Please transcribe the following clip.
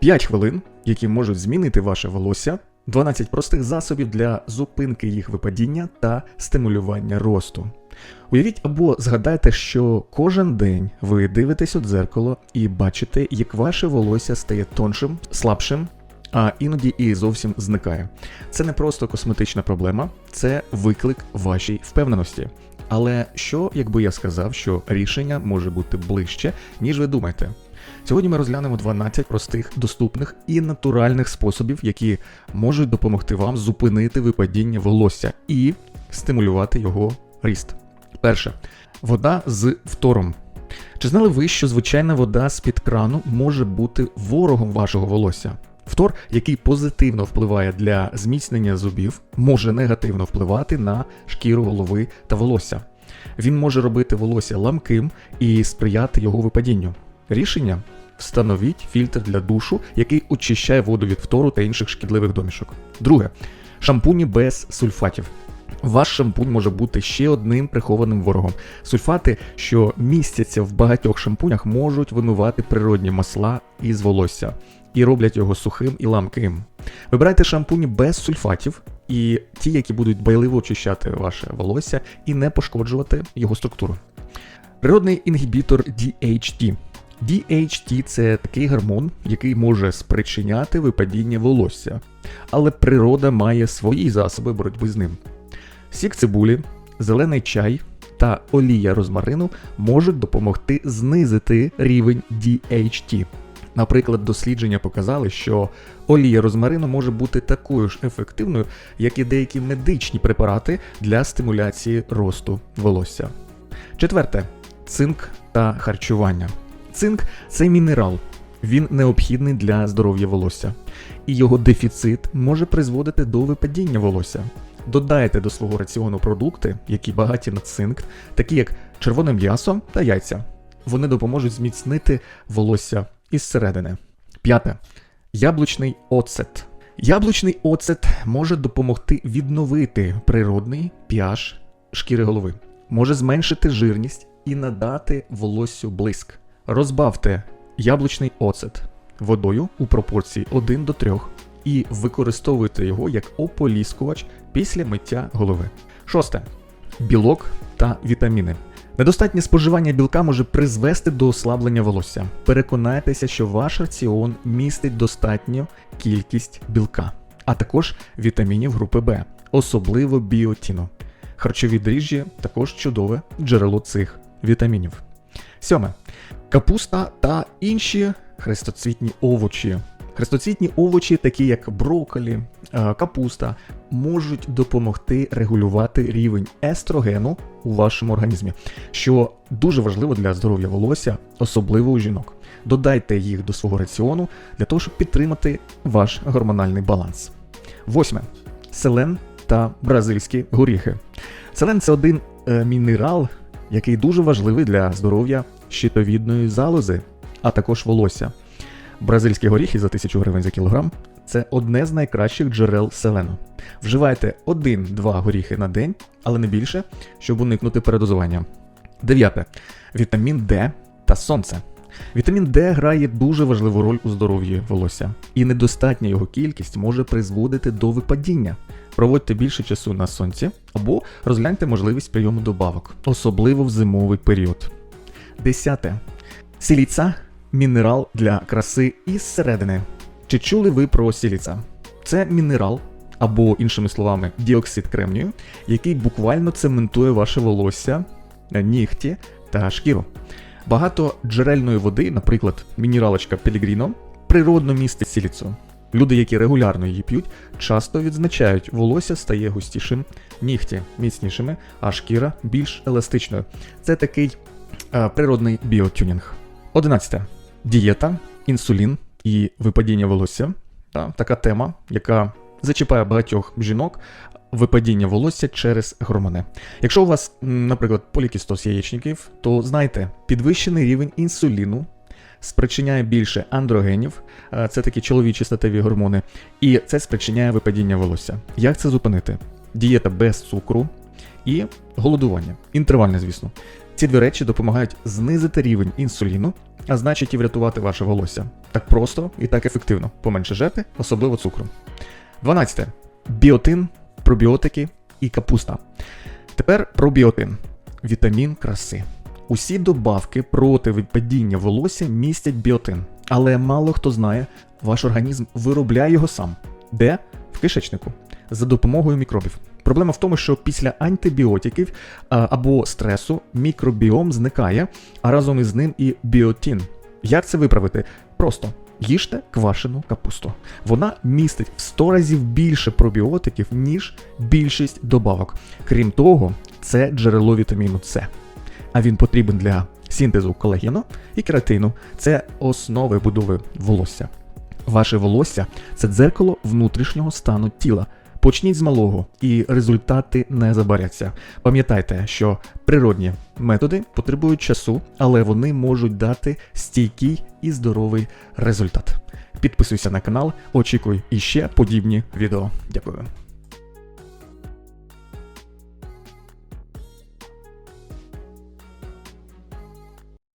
5 хвилин, які можуть змінити ваше волосся, 12 простих засобів для зупинки їх випадіння та стимулювання росту. Уявіть або згадайте, що кожен день ви дивитесь у дзеркало і бачите, як ваше волосся стає тоншим, слабшим, а іноді і зовсім зникає. Це не просто косметична проблема, це виклик вашій впевненості. Але що, якби я сказав, що рішення може бути ближче, ніж ви думаєте? Сьогодні ми розглянемо 12 простих, доступних і натуральних способів, які можуть допомогти вам зупинити випадіння волосся і стимулювати його ріст. Перше вода з фтором. Чи знали ви, що звичайна вода з-під крану може бути ворогом вашого волосся? Фтор, який позитивно впливає для зміцнення зубів, може негативно впливати на шкіру голови та волосся. Він може робити волосся ламким і сприяти його випадінню. Рішення встановіть фільтр для душу, який очищає воду від фтору та інших шкідливих домішок. Друге шампуні без сульфатів. Ваш шампунь може бути ще одним прихованим ворогом. Сульфати, що містяться в багатьох шампунях, можуть вимивати природні масла із волосся і роблять його сухим і ламким. Вибирайте шампуні без сульфатів і ті, які будуть байливо очищати ваше волосся і не пошкоджувати його структуру. Природний інгібітор DHT. DHT це такий гормон, який може спричиняти випадіння волосся, але природа має свої засоби боротьби з ним. Сік цибулі, зелений чай та олія розмарину можуть допомогти знизити рівень DHT. Наприклад, дослідження показали, що олія розмарину може бути такою ж ефективною, як і деякі медичні препарати для стимуляції росту волосся. Четверте цинк та харчування. Цинк це мінерал. Він необхідний для здоров'я волосся, і його дефіцит може призводити до випадіння волосся. Додайте до свого раціону продукти, які багаті на цинк, такі як червоне м'ясо та яйця. Вони допоможуть зміцнити волосся із середини. П'яте. Яблучний оцет. Яблучний оцет може допомогти відновити природний pH шкіри голови, може зменшити жирність і надати волоссю блиск. Розбавте яблучний оцет водою у пропорції 1 до 3 і використовуйте його як ополіскувач після миття голови. Шосте. Білок та вітаміни. Недостатнє споживання білка може призвести до ослаблення волосся. Переконайтеся, що ваш раціон містить достатню кількість білка, а також вітамінів групи Б, особливо біотіну. Харчові дріжджі також чудове джерело цих вітамінів. Сьоме. Капуста та інші хрестоцвітні овочі. Хрестоцвітні овочі, такі як брокколі, е, капуста, можуть допомогти регулювати рівень естрогену у вашому організмі, що дуже важливо для здоров'я волосся, особливо у жінок. Додайте їх до свого раціону для того, щоб підтримати ваш гормональний баланс. Восьме. Селен та бразильські горіхи. Селен це один е, мінерал, який дуже важливий для здоров'я щитовідної залози, а також волосся. Бразильські горіхи за 1000 гривень за кілограм це одне з найкращих джерел селену. Вживайте 1-2 горіхи на день, але не більше, щоб уникнути передозування. Дев'яте. Вітамін Д та сонце. Вітамін Д грає дуже важливу роль у здоров'ї волосся, і недостатня його кількість може призводити до випадіння. Проводьте більше часу на сонці або розгляньте можливість прийому добавок, особливо в зимовий період. Десяте. Сіліца мінерал для краси із середини. Чи чули ви про сіліца? Це мінерал, або, іншими словами, діоксид кремнію, який буквально цементує ваше волосся, нігті та шкіру. Багато джерельної води, наприклад, мінералочка Пелігріно, природно містить сіліцу. Люди, які регулярно її п'ють, часто відзначають, волосся стає густішим, нігті міцнішими, а шкіра більш еластичною. Це такий природний біотюнінг. 11. Дієта, інсулін і випадіння волосся. Та, така тема, яка зачіпає багатьох жінок. Випадіння волосся через гормони. Якщо у вас, наприклад, полікістоз яєчників, то знайте, підвищений рівень інсуліну спричиняє більше андрогенів, е, це такі чоловічі статеві гормони, і це спричиняє випадіння волосся. Як це зупинити? Дієта без цукру і голодування. Інтервальне, звісно. Ці дві речі допомагають знизити рівень інсуліну, а значить і врятувати ваше волосся. Так просто і так ефективно. Поменше жерти, особливо цукру. 12. Біотин, пробіотики і капуста. Тепер пробіотин. Вітамін краси. Усі добавки проти випадіння волосся містять біотин, але мало хто знає, ваш організм виробляє його сам. Де? В кишечнику. За допомогою мікробів. Проблема в тому, що після антибіотиків або стресу мікробіом зникає, а разом із ним і біотін. Як це виправити? Просто їжте квашену капусту. Вона містить в 100 разів більше пробіотиків, ніж більшість добавок. Крім того, це джерело вітаміну С. А він потрібен для синтезу колагену і кератину. Це основи будови волосся. Ваше волосся це дзеркало внутрішнього стану тіла. Почніть з малого, і результати не забаряться. Пам'ятайте, що природні методи потребують часу, але вони можуть дати стійкий і здоровий результат. Підписуйся на канал, очікуй іще подібні відео. Дякую.